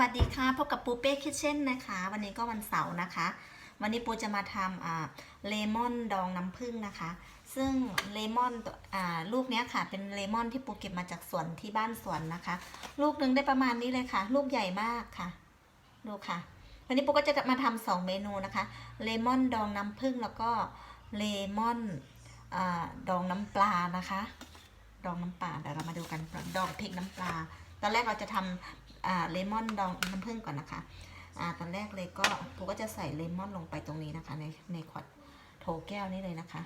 วัสดีค่ะพบกับปูเป้คิทเช่นนะคะ วันนี้ก็วันเสาร์นะคะ วันนี้ปูจะมาทำเลมอนดองน้ำผึ้งนะคะ ซึ่งเลมอนลูกเนี้ยค่ะ เป็นเลมอนที่ปูเก็บมาจากสวนที่บ้านสวนนะคะ ลูกหนึ่งได้ประมาณนี้เลยค่ะ ลูกใหญ่มากค่ะ ดูค่ะ วันนี้ปูก็จะมาทำสองเมนูนะคะเลมอนดองน้ำผึ้งแล้วก็เลมอนอดองน้ำปลานะคะ ดองน้ำปลาเดี๋ยวเรามาดูกันดองพริกน้ำปลา ตอนแรกเราจะทำเลมอนดองน้ำผึ้งก่อนนะคะอ่าตอนแรกเลยก็ปูก็จะใส่เลมอนลงไปตรงนี้นะคะ ในในขวดโถแก้วนี้เลยนะคะ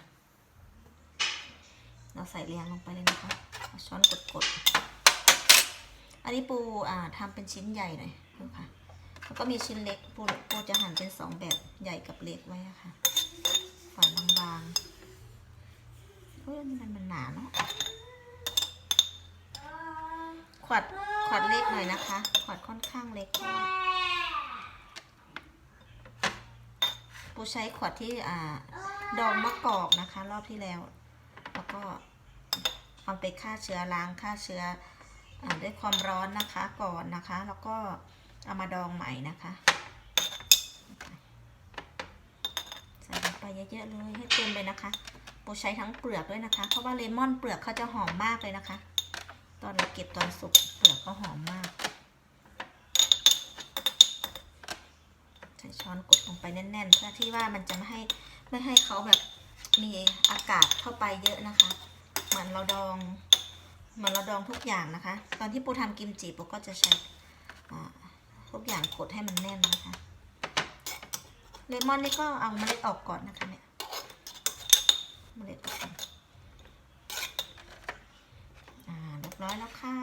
เราใส่เรียงลงไปเลยนะคะเอาช้อนกดๆ อันนี้ปูอ่าทำเป็นชิ้นใหญ่หน่อยดูค่ะแล้วก็มีชิ้นเล็กปูปูจะหั่นเป็นสองแบบใหญ่กับเล็กไว้ะค่ะฝานบางๆเฮ้ยมันมันหนาเนาะ ขวดขวดเล็กหน่อยนะคะ ขวดค่อนข้างเล็กปูใช้ขวดที่อ่าดองมะกอกนะคะ รอบที่แล้ว แล้วก็เอาไปฆ่าเชื้อล้างฆ่าเชื้ออด้วยความร้อนนะคะก่อนนะคะ แล้วก็เอามาดองใหม่นะคะใส่ลงไปเยอะๆเลยให้เต็มเลยนะคะปูใช้ทั้งเปลือกด้วยนะคะ เพราะว่าเลมอนเปลือกเขาจะหอมมากเลยนะคะ ตอนเก็บตอนสุกเปลือกก็หอมมาก ใช้ช้อนกดลงไปแน่นๆเพื่อที่ว่ามันจะไม่ให้ไม่ให้เขาแบบมีอากาศเข้าไปเยอะนะคะ เหมือนเราดองเหมือนเราดองทุกอย่างนะคะ ตอนที่ปูทำกิมจิปูก็จะใช้ทุกอย่างกดให้มันแน่นนะคะเลมอนนี่ก็เอาเมล็ดออกก่อนนะคะเนี่ยเมล็ดออกก่อน อ่าเร้อยแล้วค่ะ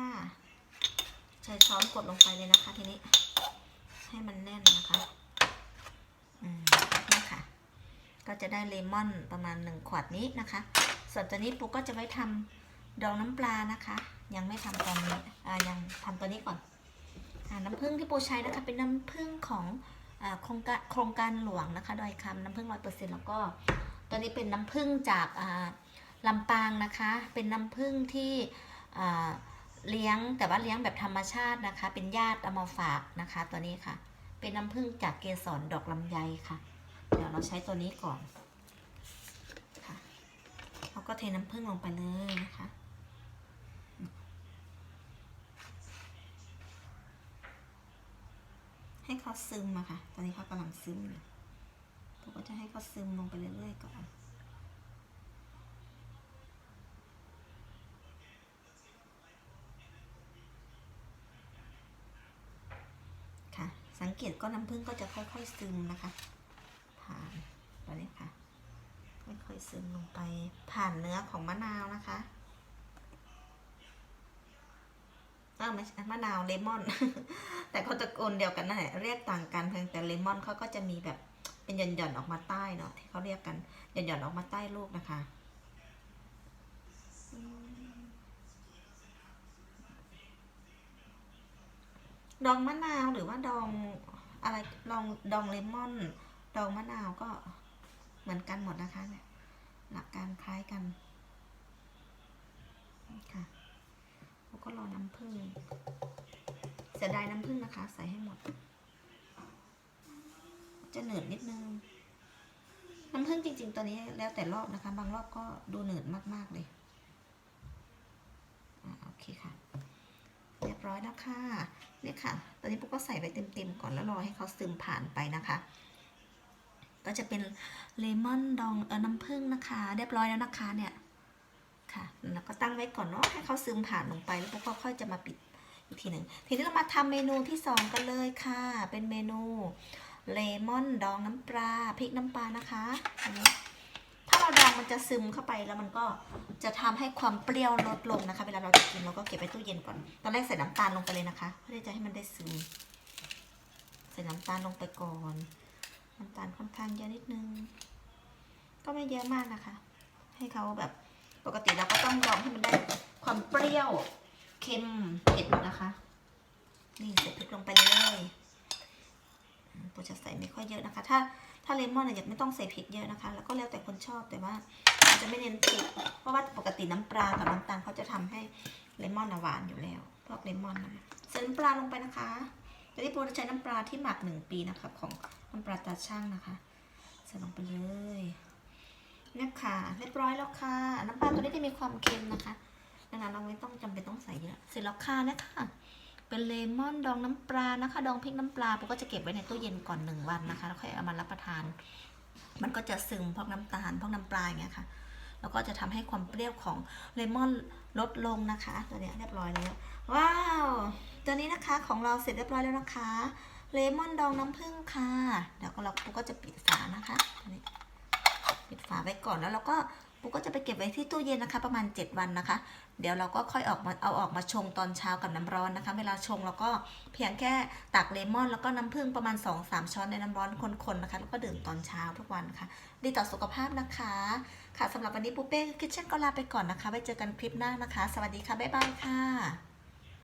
ใช้ช้อนกดลงไปเลยนะคะทีนี้ ให้มันแน่นนะคะนี่ค่ะ ก็จะได้เลมอนประมาณหนึ่งขวดนี้นะคะ ส่วนตัวนี้ปูก็จะไว้ทำดองน้ำปลานะคะ ยังไม่ทำตอนนี้อ่ายังทำตัวนี้ก่อนอน้ำผึ้งที่ปูใช้นะคะ เป็นน้ำผึ้งของโครงการโครงการหลวงนะคะดอยคำน้ำผึ้งร้อยเปอร์เซ็นต์แล้วก็ตัวนี้เป็นน้ำผึ้งจากอ่าลำปางนะคะ เป็นน้ำผึ้งที่ เลี้ยงแต่ว่าเลี้ยงแบบธรรมชาตินะคะ เป็นญาติเอามาฝากนะคะ ตัวนี้ค่ะ เป็นน้ำผึ้งจากเกสรดอกลำไยค่ะ เดี๋ยวเราใช้ตัวนี้ก่อนค่ะเราก็เทน้ำผึ้งลงไปเลยนะคะให้เขาซึมอะค่ะ ตอนนี้เขากำลังซึมอยู่เราก็จะให้เขาซึมลงไปเรื่อยๆก่อน ค่ะ สังเกตก็น้ำผึ้งก็จะค่อย ๆ ซึมนะคะ ผ่านตอนนี้ค่ะค่อยๆซึมลงไปผ่านเนื้อของมะนาวนะคะเออไม่ใช่มะนาวเลมอน แต่เขาตะกูลเดียวกันนั่นแหละเรียกต่างกันเพียงแต่เลมอนเขาก็จะมีแบบเป็นหย่อนๆออกมาใต้เนาะที่เขาเรียกกันหย่อนๆออกมาใต้ลูกนะคะอืม ดองมะนาวหรือว่าดองอะไรลองดองเลมอน ดองมะนาวก็เหมือนกันหมดนะคะเนี่ยหลักการคล้ายกันค่ะแล้วก็รอน้ำผึ้งเสียดายน้ำผึ้งนะคะ ใส่ให้หมด จะเหนืดนิดนึงน้ำผึ้งจริง ๆตัวนี้แล้วแต่รอบนะคะ บางรอบก็ดูเหนืดมากๆเลยอ่าโอเคค่ะ เรียบร้อยแล้วค่ะ เนี่ยค่ะ ตอนนี้ปุ๊กก็ใส่ไปเต็มๆก่อนแล้วรอให้เขาซึมผ่านไปนะคะ ก็จะเป็นเลมอนดองเออน้ำผึ้งนะคะ เรียบร้อยแล้วนะคะเนี่ยค่ะ แล้วก็ตั้งไว้ก่อนเนาะให้เขาซึมผ่านลงไปแล้วปุ๊กก็ค่อยจะมาปิดอีกทีหนึ่งทีนี้เรามาทำเมนูที่สองกันเลยค่ะ เป็นเมนูเลมอนดองน้ำปลาพริกน้ำปลานะคะอันนี้ ถ้าเราดองมันจะซึมเข้าไปแล้วมันก็จะทำให้ความเปรี้ยวลดลงนะคะ เวลาเราจะกินเราก็เก็บไว้ตู้เย็นก่อน ตอนแรกใส่น้ำตาลลงไปเลยนะคะ เพื่อที่จะให้มันได้ซึม ใส่น้ำตาลลงไปก่อน น้ำตาลค่อนข้างเยอะนิดนึง ก็ไม่เยอะมากนะคะ ให้เขาแบบปกติเราก็ต้องดองให้มันได้ความเปรี้ยวเค็มเผ็ดนะคะ นี่ใส่พริกลงไปเลยปูจะใส่ไม่ค่อยเยอะนะคะ ถ้า ถ้าเลมอนเนี่ยไม่ต้องใส่พริกเยอะนะคะ แล้วก็แล้วแต่คนชอบแต่ว่าอาจจะไม่เน้นเผ็ดเพราะว่าปกติน้ำปลากับน้ำตาลเขาจะทำให้เลมอนหวานอยู่แล้วพวกเลมอนนะใส่น้ำปลาลงไปนะคะตอนนี้ปูจะใช้น้ำปลาที่หมักหนึ่งปีนะคะของน้ำปลาตาช่างนะคะใส่ลงไปเลยเนี่ยค่ะเรียบร้อยแล้วค่ะ น้ำปลาตัวนี้จะมีความเค็มนะคะดังนั้นเราไม่ต้องจำเป็นต้องใส่เยอะเสร็จแล้วค่ะนะคะ เป็นเลมอนดองน้ำปลานะคะ ดองพริกน้ำปลาปูก็จะเก็บไว้ในตู้เย็นก่อนหนึ่งวันนะคะ แล้วค่อยเอามารับประทาน มันก็จะซึมพวกน้ำตาลพวกน้ำปลาอย่างเงี้ยค่ะ แล้วก็จะทำให้ความเปรี้ยวของเลมอนลดลงนะคะ ตัวเนี้ยเรียบร้อยแล้ว ว้าว ตัวนี้นะคะของเราเสร็จเรียบร้อยแล้วนะคะ เลมอนดองน้ำผึ้งค่ะ เดี๋ยวก็เราปุ๊กก็จะปิดฝานะคะตัวนี้ปิดฝาไว้ก่อนแล้วเราก็ ปุ๊กก็จะไปเก็บไว้ที่ตู้เย็นนะคะ ประมาณ 7 วันนะคะ เดี๋ยวเราก็ค่อยออกมาเอาออกมาชงตอนเช้ากับน้ำร้อนนะคะ เวลาชงเราก็เพียงแค่ตักเลมอนแล้วก็น้ำผึ้งประมาณ 2-3 ช้อนในน้ำร้อนคนๆนะคะ แล้วก็ดื่มตอนเช้าทุกวันค่ะ ดีต่อสุขภาพนะคะ ค่ะสำหรับวันนี้ปูเป้คิทเช่นก็ลาไปก่อนนะคะไว้เจอกันคลิปหน้านะคะ สวัสดีค่ะบ๊ายบายค่ะ